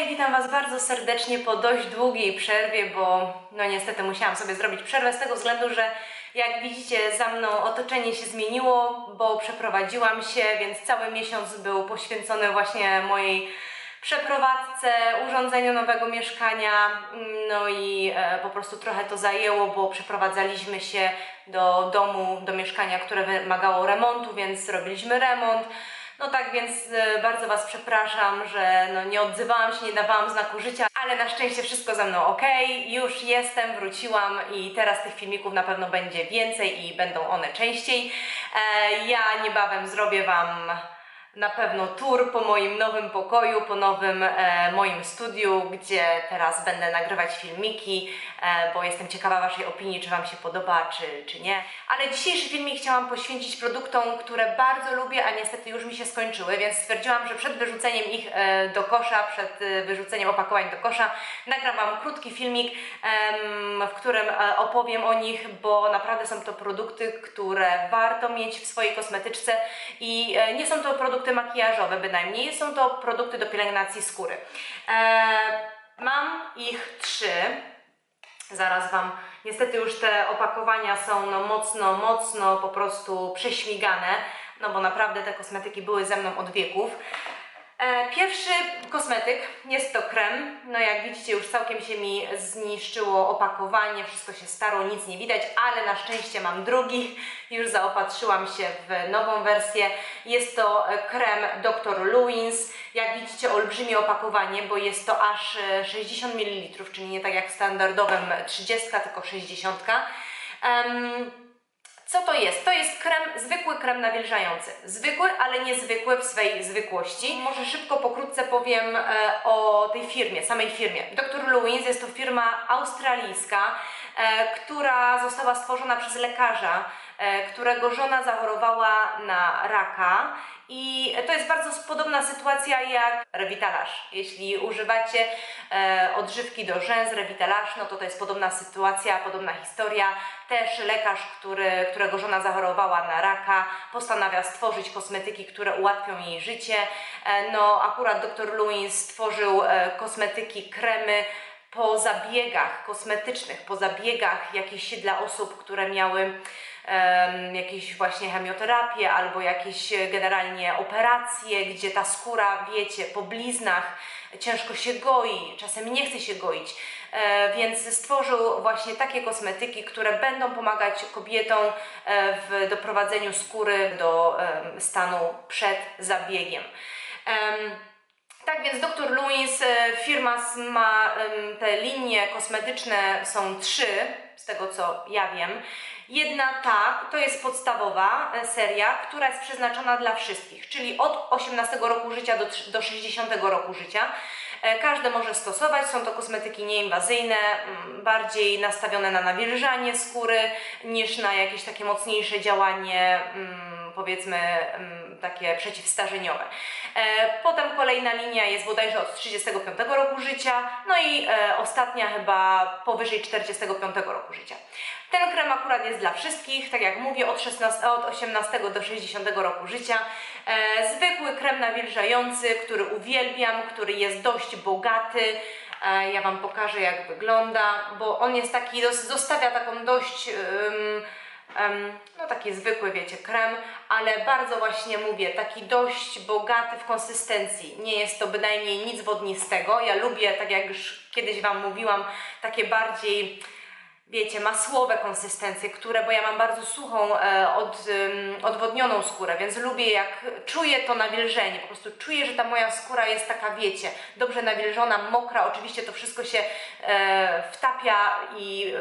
Hej, witam Was bardzo serdecznie po dość długiej przerwie, bo no niestety musiałam sobie zrobić przerwę z tego względu, że jak widzicie za mną otoczenie się zmieniło, bo przeprowadziłam się, więc cały miesiąc był poświęcony właśnie mojej przeprowadzce, urządzeniu nowego mieszkania, no i e, po prostu trochę to zajęło, bo przeprowadzaliśmy się do domu, do mieszkania, które wymagało remontu, więc robiliśmy remont. No tak więc e, bardzo Was przepraszam, że no, nie odzywałam się, nie dawałam znaku życia, ale na szczęście wszystko ze mną ok. Już jestem, wróciłam i teraz tych filmików na pewno będzie więcej i będą one częściej. E, ja niebawem zrobię Wam na pewno tour po moim nowym pokoju, po nowym e, moim studiu, gdzie teraz będę nagrywać filmiki, e, bo jestem ciekawa Waszej opinii, czy Wam się podoba, czy, czy nie. Ale dzisiejszy filmik chciałam poświęcić produktom, które bardzo lubię, a niestety już mi się skończyły, więc stwierdziłam, że przed wyrzuceniem ich e, do kosza, przed e, wyrzuceniem opakowań do kosza, nagram Wam krótki filmik, w którym e, opowiem o nich, bo naprawdę są to produkty, które warto mieć w swojej kosmetyczce i e, nie są to produkty makijażowe bynajmniej, są to produkty do pielęgnacji skóry. E, mam ich trzy. Zaraz Wam, niestety już te opakowania są no mocno, mocno po prostu prześmigane, no bo naprawdę te kosmetyki były ze mną od wieków. E, Pierwszy kosmetyk jest to krem. No jak widzicie już całkiem się mi zniszczyło opakowanie, wszystko się starło, nic nie widać, ale na szczęście mam drugi. Już zaopatrzyłam się w nową wersję. Jest to krem Dr. Lewins. Jak widzicie olbrzymie opakowanie, bo jest to aż e, 60 ml, czyli nie tak jak w standardowym 30, tylko 60. Em, co to jest? To jest krem, zwykły krem nawilżający. Zwykły, ale niezwykły w swej zwykłości. Może szybko, pokrótce powiem e, o tej firmie, samej firmie. Dr. Lewins jest to firma australijska, e, która została stworzona przez lekarza, którego żona zachorowała na raka i to jest bardzo podobna sytuacja jak Revitalash. Jeśli używacie e, odżywki do rzęs Revitalash, no to to jest podobna sytuacja, podobna historia. Też lekarz, który, którego żona zachorowała na raka, postanawia stworzyć kosmetyki, które ułatwią jej życie. E, no akurat dr Lewin stworzył e, kosmetyki, kremy po zabiegach kosmetycznych, po zabiegach jakichś dla osób, które miały jakieś właśnie chemioterapię albo jakieś e, generalnie operacje, gdzie ta skóra, wiecie, po bliznach ciężko się goi, czasem nie chce się goić. E, więc stworzył właśnie takie kosmetyki, które będą pomagać kobietom e, w doprowadzeniu skóry do stanu przed zabiegiem. Tak więc Dr. Louis, e, firma ma te linie kosmetyczne są trzy, z tego co ja wiem. Jedna ta, to jest podstawowa e, seria, która jest przeznaczona dla wszystkich, czyli od 18 roku życia do, do 60 roku życia. E, Każdy może stosować, są to kosmetyki nieinwazyjne, mm, bardziej nastawione na nawilżanie skóry niż na jakieś takie mocniejsze działanie, mm, powiedzmy mm, takie przeciwstarzeniowe. E, Potem kolejna linia jest bodajże od 35 roku życia, no i e, ostatnia chyba powyżej 45 roku życia. Ten krem akurat jest dla wszystkich, tak jak mówię, od, 16, od 18 do 60 roku życia. E, zwykły krem nawilżający, który uwielbiam, który jest dość bogaty. Ja Wam pokażę jak wygląda, bo on jest taki, zostawia taką dość... no taki zwykły, wiecie, krem, ale bardzo właśnie mówię, taki dość bogaty w konsystencji. Nie jest to bynajmniej nic wodnistego. Ja lubię, tak jak już kiedyś Wam mówiłam, takie bardziej, wiecie, masłowe konsystencje, które, bo ja mam bardzo suchą, e, od, odwodnioną skórę, więc lubię jak czuję to nawilżenie, po prostu czuję, że ta moja skóra jest taka, wiecie, dobrze nawilżona, mokra, oczywiście to wszystko się e, wtapia i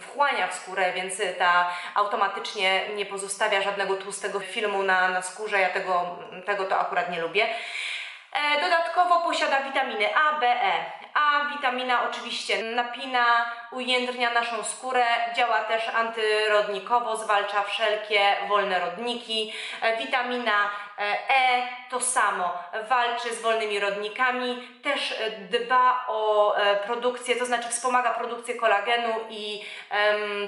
wchłania w skórę, więc ta automatycznie nie pozostawia żadnego tłustego filmu na, na skórze, ja tego, tego to akurat nie lubię. E, Dodatkowo posiada witaminy A, B, E. A witamina oczywiście napina, ujędrnia naszą skórę, działa też antyrodnikowo, zwalcza wszelkie wolne rodniki. E, Witamina E to samo, walczy z wolnymi rodnikami, też e, dba o e, produkcję, to znaczy wspomaga produkcję kolagenu i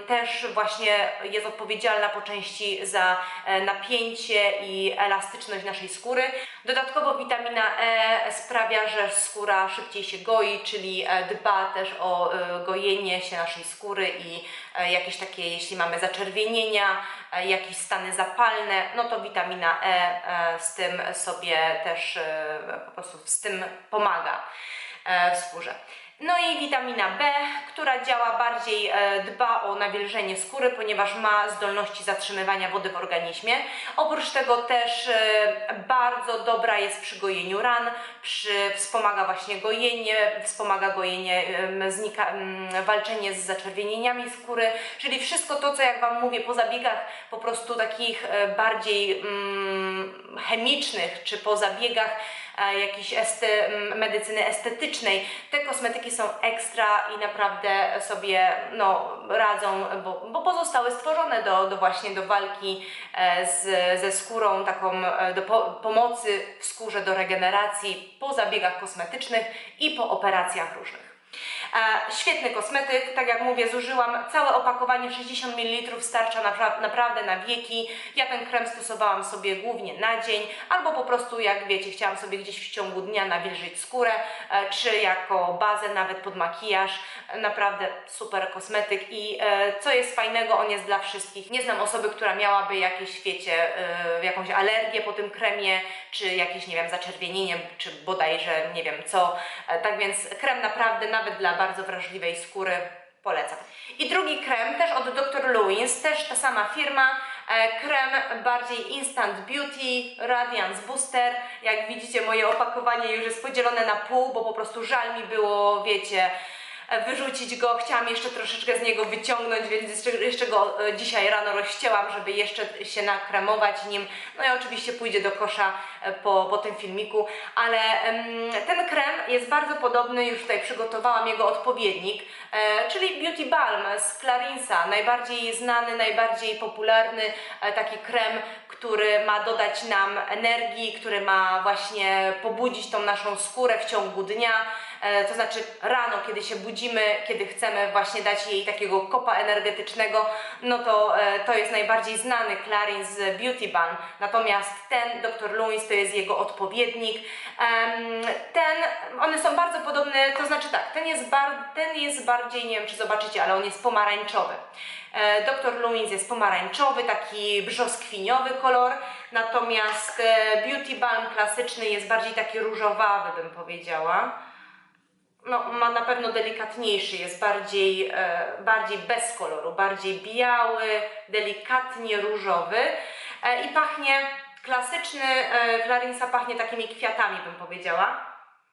też właśnie jest odpowiedzialna po części za e, napięcie i elastyczność naszej skóry. Dodatkowo witamina E sprawia, że skóra szybciej się goi, czyli dba też o gojenie się naszej skóry i jakieś takie, jeśli mamy zaczerwienienia, jakieś stany zapalne, no to witamina e, z tym sobie też e, po prostu z tym pomaga e, w skórze. No i witamina B, która działa bardziej, e, dba o nawilżenie skóry, ponieważ ma zdolności zatrzymywania wody w organizmie. Oprócz tego też e, bardzo dobra jest przy gojeniu ran, przy, wspomaga właśnie gojenie, wspomaga gojenie, znika, walczenie z zaczerwienieniami skóry, czyli wszystko to, co jak Wam mówię, po zabiegach po prostu takich e, bardziej mm, chemicznych, czy po zabiegach jakiejś este, m, medycyny estetycznej. Te kosmetyki są ekstra i naprawdę sobie no, radzą, bo, bo pozostały stworzone do, do właśnie do walki e, z, ze skórą, taką e, do po, pomocy w skórze do regeneracji po zabiegach kosmetycznych i po operacjach różnych. Świetny kosmetyk, tak jak mówię, zużyłam całe opakowanie 60 ml, starcza napra- naprawdę na wieki. Ja ten krem stosowałam sobie głównie na dzień, albo po prostu, jak wiecie, chciałam sobie gdzieś w ciągu dnia nawilżyć skórę, e, czy jako bazę, nawet pod makijaż. Naprawdę super kosmetyk i e, co jest fajnego, on jest dla wszystkich. Nie znam osoby, która miałaby jakieś, wiecie, e, jakąś alergię po tym kremie, czy jakieś, nie wiem, zaczerwienienie, czy bodajże nie wiem co. Tak więc krem naprawdę nawet dla bardzo wrażliwej skóry polecam. I drugi krem też od Dr. Lewis, też ta sama firma. E, Krem bardziej Instant Beauty Radiance Booster. Jak widzicie, moje opakowanie już jest podzielone na pół, bo po prostu żal mi było, wiecie, wyrzucić go. Chciałam jeszcze troszeczkę z niego wyciągnąć, więc jeszcze, go e, dzisiaj rano rozcięłam, żeby jeszcze się nakremować nim. No i oczywiście pójdzie do kosza e, po, po tym filmiku, ale ten krem jest bardzo podobny, już tutaj przygotowałam jego odpowiednik, e, czyli Beauty Balm z Clarinsa, najbardziej znany, najbardziej popularny taki krem, który ma dodać nam energii, który ma właśnie pobudzić tą naszą skórę w ciągu dnia. E, to znaczy rano, kiedy się budzimy, kiedy chcemy właśnie dać jej takiego kopa energetycznego, no to e, to jest najbardziej znany Clarins Beauty Balm. Natomiast ten Dr. Lewis to jest jego odpowiednik. Ten, one są bardzo podobne, to znaczy tak, ten jest, bar, ten jest bardziej, nie wiem czy zobaczycie, ale on jest pomarańczowy. E, Dr. Lewis jest pomarańczowy, taki brzoskwiniowy kolor, natomiast Beauty Balm klasyczny jest bardziej taki różowawy, bym powiedziała no, ma na pewno delikatniejszy, jest bardziej, e, bardziej bez koloru, bardziej biały, delikatnie różowy e, i pachnie, klasyczny e, Clarinsa pachnie takimi kwiatami, bym powiedziała.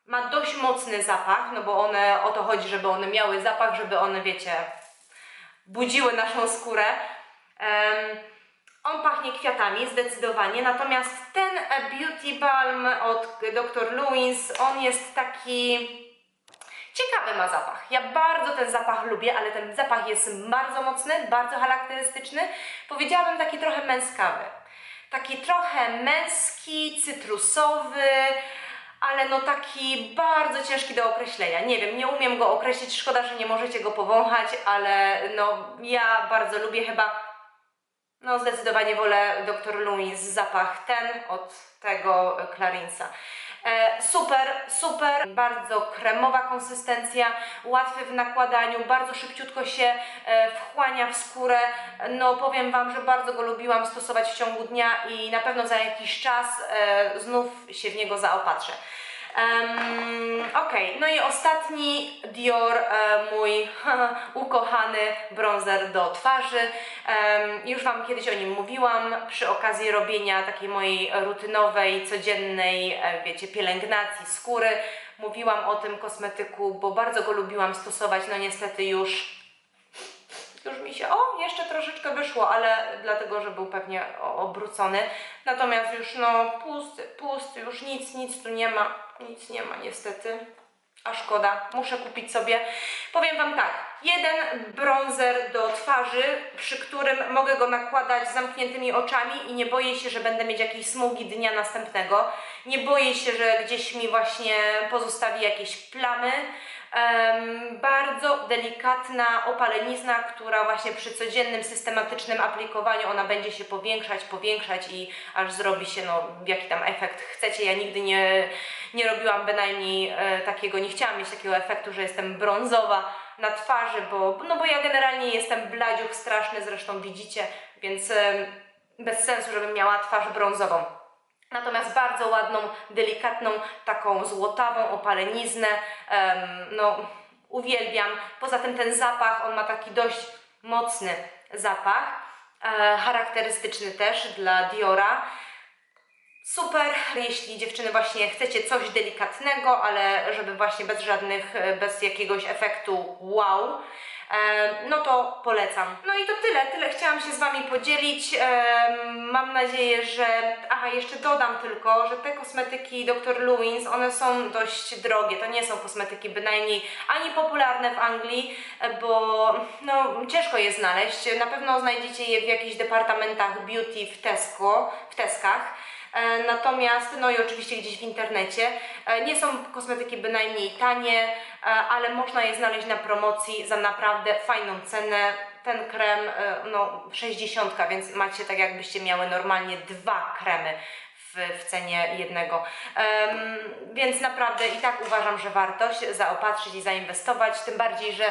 Ma dość mocny zapach, no bo one, o to chodzi, żeby one miały zapach, żeby one, wiecie, budziły naszą skórę. On pachnie kwiatami zdecydowanie, natomiast ten e, Beauty Balm od Dr. Lewis, on jest taki Ciekawy ma zapach. Ja bardzo ten zapach lubię, ale ten zapach jest bardzo mocny, bardzo charakterystyczny. Powiedziałabym taki trochę męskawy. Taki trochę męski, cytrusowy, ale no taki bardzo ciężki do określenia. Nie wiem, nie umiem go określić, szkoda, że nie możecie go powąchać, ale no ja bardzo lubię chyba no zdecydowanie wolę Dr. Lewis zapach ten od tego Clarinsa. E, super, super, bardzo kremowa konsystencja, łatwy w nakładaniu, bardzo szybciutko się e, wchłania w skórę. No powiem Wam, że bardzo go lubiłam stosować w ciągu dnia i na pewno za jakiś czas e, znów się w niego zaopatrzę. Um, ok, no i ostatni Dior, e, mój ukochany bronzer do twarzy. Em, już Wam kiedyś o nim mówiłam przy okazji robienia takiej mojej rutynowej, codziennej, e, wiecie, pielęgnacji skóry. Mówiłam o tym kosmetyku, bo bardzo go lubiłam stosować, no niestety już już mi się, o, jeszcze troszeczkę wyszło, ale dlatego, że był pewnie obrócony. Natomiast już no pusty, pusty, już nic, nic tu nie ma, nic nie ma niestety. a szkoda, muszę kupić sobie. Powiem Wam tak, jeden bronzer do twarzy, przy którym mogę go nakładać z zamkniętymi oczami i nie boję się, że będę mieć jakieś smugi dnia następnego. Nie boję się, że gdzieś mi właśnie pozostawi jakieś plamy. Em, bardzo delikatna opalenizna, która właśnie przy codziennym, systematycznym aplikowaniu ona będzie się powiększać, powiększać i aż zrobi się no, jaki tam efekt chcecie. Ja nigdy nie, nie robiłam bynajmniej e, takiego, nie chciałam mieć takiego efektu, że jestem brązowa na twarzy, bo, no bo ja generalnie jestem bladziuch straszny, zresztą widzicie, więc bez sensu, żebym miała twarz brązową. Natomiast bardzo ładną, delikatną, taką złotawą opaleniznę. no, uwielbiam. Poza tym ten zapach, on ma taki dość mocny zapach, e, charakterystyczny też dla Diora. Super, jeśli dziewczyny właśnie chcecie coś delikatnego, ale żeby właśnie bez żadnych, e, bez jakiegoś efektu wow, e, no to polecam. No i to tyle, tyle chciałam się z Wami podzielić. E, Mam nadzieję, że... Aha, jeszcze dodam tylko, że te kosmetyki Dr. Lewins, one są dość drogie. To nie są kosmetyki bynajmniej ani popularne w Anglii, bo no, ciężko je znaleźć. Na pewno znajdziecie je w jakichś departamentach beauty w Tesco, w Teskach. E, Natomiast, no i oczywiście gdzieś w internecie, e, nie są kosmetyki bynajmniej tanie, e, ale można je znaleźć na promocji za naprawdę fajną cenę. Ten krem, no 60, więc macie tak jakbyście miały normalnie dwa kremy w, cenie jednego. Em, więc naprawdę i tak uważam, że warto się zaopatrzyć i zainwestować, tym bardziej, że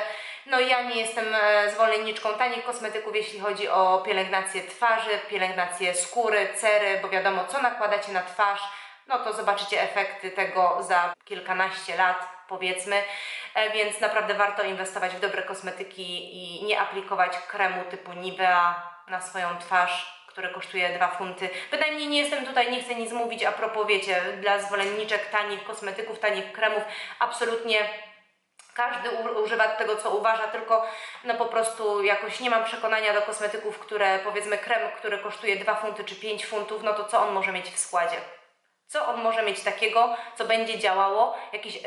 no ja nie jestem e, zwolenniczką tanich kosmetyków, jeśli chodzi o pielęgnację twarzy, pielęgnację skóry, cery, bo wiadomo, co nakładacie na twarz, no to zobaczycie efekty tego za kilkanaście lat, powiedzmy, E, więc naprawdę warto inwestować w dobre kosmetyki i nie aplikować kremu typu Nivea na swoją twarz, który kosztuje 2 funty. Bynajmniej nie jestem tutaj, nie chcę nic mówić a propos, wiecie, dla zwolenniczek tanich kosmetyków, tanich kremów, absolutnie każdy używa tego, co uważa, tylko no po prostu jakoś nie mam przekonania do kosmetyków, które powiedzmy krem, który kosztuje 2 funty czy 5 funtów, no to co on może mieć w składzie? Co on może mieć takiego, co będzie działało? Jakieś yy,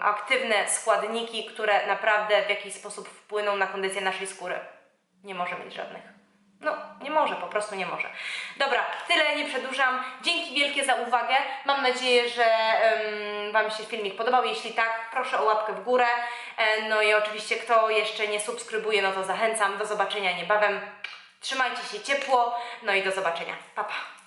aktywne składniki, które naprawdę w jakiś sposób wpłyną na kondycję naszej skóry? Nie może mieć żadnych. No, nie może, po prostu nie może. Dobra, tyle, nie przedłużam. Dzięki wielkie za uwagę. Mam nadzieję, że em, Wam się filmik podobał. Jeśli tak, proszę o łapkę w górę. E, no i oczywiście, kto jeszcze nie subskrybuje, no to zachęcam. Do zobaczenia niebawem. Trzymajcie się ciepło. No i do zobaczenia. Pa, pa.